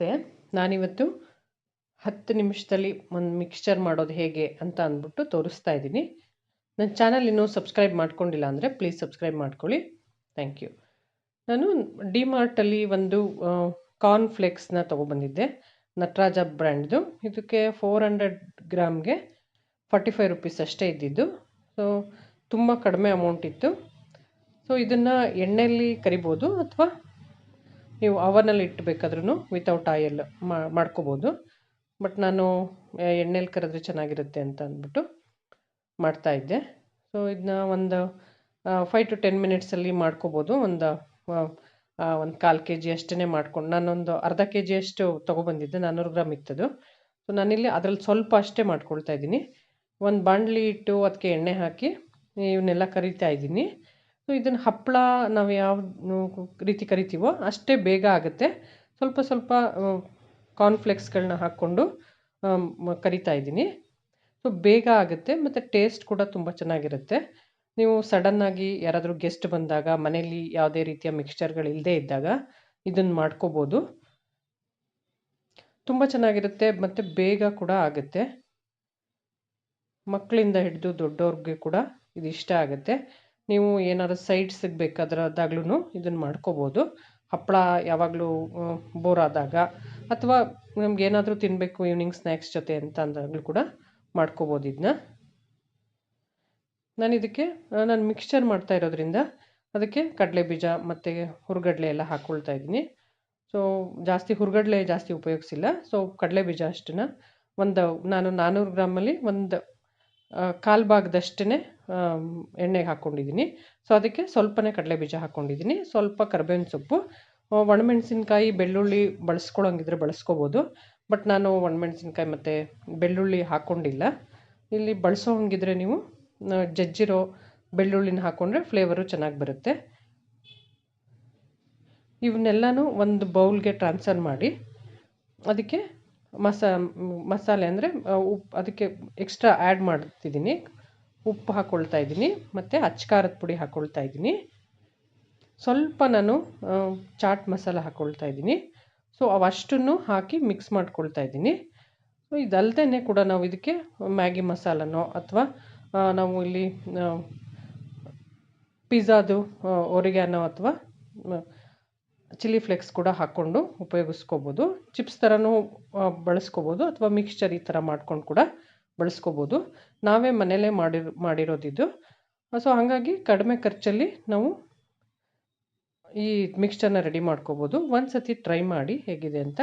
ನಮಸ್ತೆ ನಾನಿವತ್ತು ಹತ್ತು ನಿಮಿಷದಲ್ಲಿ ಒಂದು ಮಿಕ್ಸ್ಚರ್ ಮಾಡೋದು ಹೇಗೆ ಅಂತ ಅಂದ್ಬಿಟ್ಟು ತೋರಿಸ್ತಾ ಇದ್ದೀನಿ. ನನ್ನ ಚಾನಲ್ ಇನ್ನೂ ಸಬ್ಸ್ಕ್ರೈಬ್ ಮಾಡ್ಕೊಂಡಿಲ್ಲ ಅಂದರೆ ಪ್ಲೀಸ್ ಸಬ್ಸ್ಕ್ರೈಬ್ ಮಾಡ್ಕೊಳ್ಳಿ. ಥ್ಯಾಂಕ್ ಯು ನಾನು ಡಿಮಾರ್ಟಲ್ಲಿ ಒಂದು ಕಾರ್ನ್ ಫ್ಲೇಕ್ಸ್ನ ತೊಗೊಬಂದಿದ್ದೆ. ನಟರಾಜ ಬ್ರ್ಯಾಂಡ್ದು. ಇದಕ್ಕೆ ಫೋರ್ ಹಂಡ್ರೆಡ್ ಗ್ರಾಮ್ಗೆ ಫಾರ್ಟಿ ಫೈವ್ ರುಪೀಸ್ ಅಷ್ಟೇ ಇದ್ದಿದ್ದು. ಸೊ ತುಂಬ ಕಡಿಮೆ ಅಮೌಂಟ್ ಇತ್ತು. ಸೊ ಇದನ್ನು ಎಣ್ಣೆಯಲ್ಲಿ ಕರಿಬೋದು ಅಥವಾ ನೀವು ಅವನಲ್ಲಿ ಇಟ್ಟಬೇಕಾದ್ರೂ ವಿತೌಟ್ ಆಯಲ್ ಮಾಡ್ಕೋಬೋದು. ಬಟ್ ನಾನು ಎಣ್ಣೆಲಿ ಕರೆದ್ರೆ ಚೆನ್ನಾಗಿರುತ್ತೆ ಅಂತ ಅಂದ್ಬಿಟ್ಟು ಮಾಡ್ತಾಯಿದ್ದೆ ಸೊ ಇದನ್ನ ಒಂದು ಫೈವ್ ಟು ಟೆನ್ ಮಿನಿಟ್ಸಲ್ಲಿ ಮಾಡ್ಕೋಬೋದು. ಒಂದು ಒಂದು ಕಾಲು ಕೆ ಜಿ ಅಷ್ಟೇ ಮಾಡ್ಕೊಂಡು, ನಾನೊಂದು ಅರ್ಧ ಕೆ ಜಿಯಷ್ಟು ತೊಗೊಬಂದಿದ್ದೆ ನಾನ್ನೂರು ಗ್ರಾಮ್ ಇತ್ತದು. ಸೊ ನಾನಿಲ್ಲಿ ಅದರಲ್ಲಿ ಸ್ವಲ್ಪ ಅಷ್ಟೇ ಮಾಡ್ಕೊಳ್ತಾ ಇದ್ದೀನಿ. ಒಂದು ಬಾಣಲಿ ಇಟ್ಟು ಅದಕ್ಕೆ ಎಣ್ಣೆ ಹಾಕಿ, ಇವನ್ನೆಲ್ಲ ಕರಿತಾ ಇದ್ದೀನಿ. ಸೊ ಇದನ್ನು ಹಪ್ಪಳ ನಾವು ಯಾವ ರೀತಿ ಕರಿತೀವೋ ಅಷ್ಟೇ ಬೇಗ ಆಗುತ್ತೆ. ಸ್ವಲ್ಪ ಸ್ವಲ್ಪ ಕಾರ್ನ್ಫ್ಲೆಕ್ಸ್ಗಳನ್ನ ಹಾಕ್ಕೊಂಡು ಕರಿತಾ ಇದ್ದೀನಿ. ಸೊ ಬೇಗ ಆಗುತ್ತೆ ಮತ್ತು ಟೇಸ್ಟ್ ಕೂಡ ತುಂಬ ಚೆನ್ನಾಗಿರುತ್ತೆ. ನೀವು ಸಡನ್ನಾಗಿ ಯಾರಾದರೂ ಗೆಸ್ಟ್ ಬಂದಾಗ ಮನೆಯಲ್ಲಿ ಯಾವುದೇ ರೀತಿಯ ಮಿಕ್ಸ್ಚರ್ಗಳು ಇಲ್ಲದೇ ಇದ್ದಾಗ ಇದನ್ನು ಮಾಡ್ಕೋಬೋದು. ತುಂಬ ಚೆನ್ನಾಗಿರುತ್ತೆ ಮತ್ತು ಬೇಗ ಕೂಡ ಆಗುತ್ತೆ. ಮಕ್ಕಳಿಂದ ಹಿಡಿದು ದೊಡ್ಡವ್ರಿಗೆ ಕೂಡ ಇದು ಇಷ್ಟ ಆಗುತ್ತೆ. ನೀವು ಏನಾದ್ರು ಸೈಡ್ಸಿಗೆ ಬೇಕಾದ್ರದಾಗ್ಲೂ ಇದನ್ನು ಮಾಡ್ಕೋಬೋದು. ಹಪ್ಪಳ ಯಾವಾಗಲೂ ಬೋರ್ ಆದಾಗ ಅಥವಾ ನಮ್ಗೆ ಏನಾದರೂ ತಿನ್ನಬೇಕು ಈವ್ನಿಂಗ್ ಸ್ನ್ಯಾಕ್ಸ್ ಜೊತೆ ಅಂತ ಅಂದಾಗಲೂ ಕೂಡ ಮಾಡ್ಕೋಬೋದು ಇದನ್ನ ನಾನು ಇದಕ್ಕೆ ನಾನು ಮಿಕ್ಸ್ಚರ್ ಮಾಡ್ತಾ ಇರೋದ್ರಿಂದ ಅದಕ್ಕೆ ಕಡಲೆ ಬೀಜ ಮತ್ತು ಹುರ್ಗಡ್ಲೆ ಎಲ್ಲ ಹಾಕ್ಕೊಳ್ತಾ ಇದ್ದೀನಿ. ಸೊ ಜಾಸ್ತಿ ಹುರ್ಗಡ್ಲೆ ಜಾಸ್ತಿ ಉಪಯೋಗಿಸಿಲ್ಲ. ಸೊ ಕಡಲೆ ಬೀಜ ಅಷ್ಟನ್ನು ಒಂದು, ನಾನು ನಾನ್ನೂರು ಗ್ರಾಮಲ್ಲಿ ಒಂದು ಕಾಲು ಭಾಗದಷ್ಟೇ ಎಣ್ಣೆಗೆ ಹಾಕ್ಕೊಂಡಿದ್ದೀನಿ ಸೊ ಅದಕ್ಕೆ ಸ್ವಲ್ಪನೇ ಕಡಲೆ ಬೀಜ ಹಾಕ್ಕೊಂಡಿದ್ದೀನಿ ಸ್ವಲ್ಪ ಕರ್ಬೇವಿನ ಸೊಪ್ಪು ಒಣಮೆಣಸಿನ್ಕಾಯಿ, ಬೆಳ್ಳುಳ್ಳಿ ಬಳಸ್ಕೊಳಂಗಿದ್ರೆ ಬಳಸ್ಕೋಬೋದು. ಬಟ್ ನಾನು ಒಣಮೆಣಸಿನ್ಕಾಯಿ ಮತ್ತು ಬೆಳ್ಳುಳ್ಳಿ ಹಾಕ್ಕೊಂಡಿಲ್ಲ ಇಲ್ಲಿ ಬಳಸೋ ಹಂಗಿದ್ರೆ ನೀವು ಜಜ್ಜಿರೋ ಬೆಳ್ಳುಳ್ಳಿನ ಹಾಕ್ಕೊಂಡ್ರೆ ಫ್ಲೇವರು ಚೆನ್ನಾಗಿ ಬರುತ್ತೆ. ಇವನ್ನೆಲ್ಲನೂ ಒಂದು ಬೌಲ್ಗೆ ಟ್ರಾನ್ಸ್ಫರ್ ಮಾಡಿ, ಅದಕ್ಕೆ ಮಸಾ, ಮಸಾಲೆ ಅಂದರೆ ಉಪ್ಪು ಅದಕ್ಕೆ ಎಕ್ಸ್ಟ್ರಾ ಆ್ಯಡ್ ಮಾಡ್ತಿದ್ದೀನಿ ಉಪ್ಪು ಹಾಕ್ಕೊಳ್ತಾ ಇದ್ದೀನಿ, ಮತ್ತು ಅಚ್ಕಾರದ ಪುಡಿ ಹಾಕ್ಕೊಳ್ತಾ ಇದ್ದೀನಿ. ಸ್ವಲ್ಪ ನಾನು ಚಾಟ್ ಮಸಾಲ ಹಾಕ್ಕೊಳ್ತಾ ಇದ್ದೀನಿ. ಸೊ ಅವಷ್ಟನ್ನು ಹಾಕಿ ಮಿಕ್ಸ್ ಮಾಡ್ಕೊಳ್ತಾ ಇದ್ದೀನಿ. ಸೊ ಇದಲ್ದೇ ಕೂಡ ನಾವು ಇದಕ್ಕೆ ಮ್ಯಾಗಿ ಮಸಾಲನೋ ಅಥವಾ ನಾವು ಇಲ್ಲಿ ಪಿಜ್ಜಾದು ಒರಿಗ್ಯಾನೋ ಅಥವಾ ಚಿಲ್ಲಿ ಫ್ಲೇಕ್ಸ್ ಕೂಡ ಹಾಕ್ಕೊಂಡು ಉಪಯೋಗಿಸ್ಕೋಬೋದು. ಚಿಪ್ಸ್ ಥರನೂ ಬಳಸ್ಕೋಬೋದು ಅಥವಾ ಮಿಕ್ಸ್ಚರ್ ಈ ಥರ ಮಾಡ್ಕೊಂಡು ಕೂಡ ಬಳಸ್ಕೋಬೋದು. ನಾವೇ ಮನೆಯಲ್ಲೇ ಮಾಡಿರೋ ಮಾಡಿರೋದಿದ್ದು ಸೊ ಹಾಗಾಗಿ ಕಡಿಮೆ ಖರ್ಚಲ್ಲಿ ನಾವು ಈ ಮಿಕ್ಸ್ಚರ್ನ ರೆಡಿ ಮಾಡ್ಕೋಬೋದು. ಒಂದು ಸತಿ ಟ್ರೈ ಮಾಡಿ ಹೇಗಿದೆ ಅಂತ